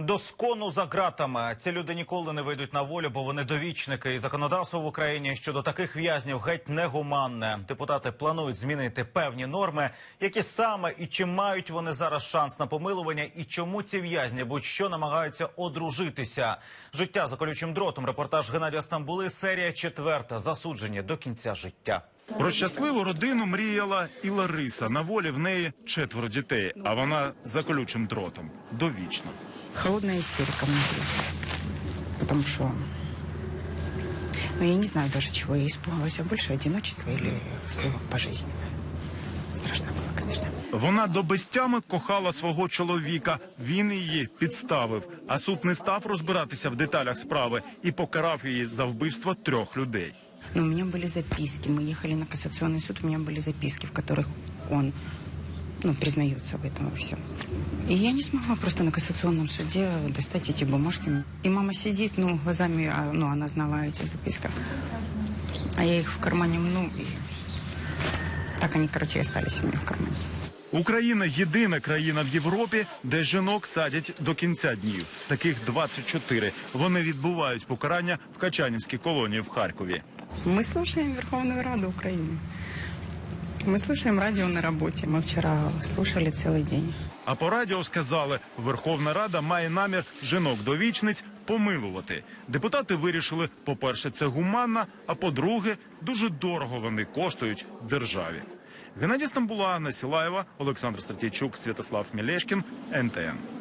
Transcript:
До скону за ґратами ці люди ніколи не вийдуть на волю, бо вони довічники. І законодавство в Україні щодо таких в'язнів геть негуманне. Депутати планують змінити певні норми, які саме і чи мають вони зараз шанс на помилування, і чому ці в'язні будь-що намагаються одружитися. Життя за колючим дротом. Репортаж Геннадія Стамбули. Серія четверта. Засуджені до кінця життя. Про щасливу родину мріяла і Лариса. На волі в неї четверо дітей, а вона за колючим дротом. Довічно. Холодная истерика внутри. Потому что... Ну, я не знаю даже, чего я испугалась. А больше одиночества или слово пожизненное. Страшно было, конечно. Вона до безтями кохала свого чоловіка. Він її підставив. А суд не став розбиратися в деталях справи і покарав її за вбивство трьох людей. Но у меня были записки. Мы ехали на кассационный суд. У меня были записки, в которых он ну, признается в этом во всем. И я не смогла просто на кассационном суде достать эти бумажки. И мама сидит, ну, глазами, а, ну, она знала о этих записках. А я их в кармане мну, и так они, короче, и остались у меня в кармане. Україна єдина країна в Європі, де жінок садять до кінця днів. Таких 24. Вони відбувають покарання в Качанівській колонії в Харкові. Мы слушаем Верховную Раду Украины. Мы слушаем радио на работе. Мы вчера слушали целый день. А по радіо сказали, Верховна Рада має намір жінок-довічниць помилувати. Депутати вирішили, по-перше, це гуманно, а по-друге, дуже дорого вони коштують державі. Геннадій Стамбула, Анна Сілаєва, Олександр Стратійчук, Святослав Мілешкін, НТН.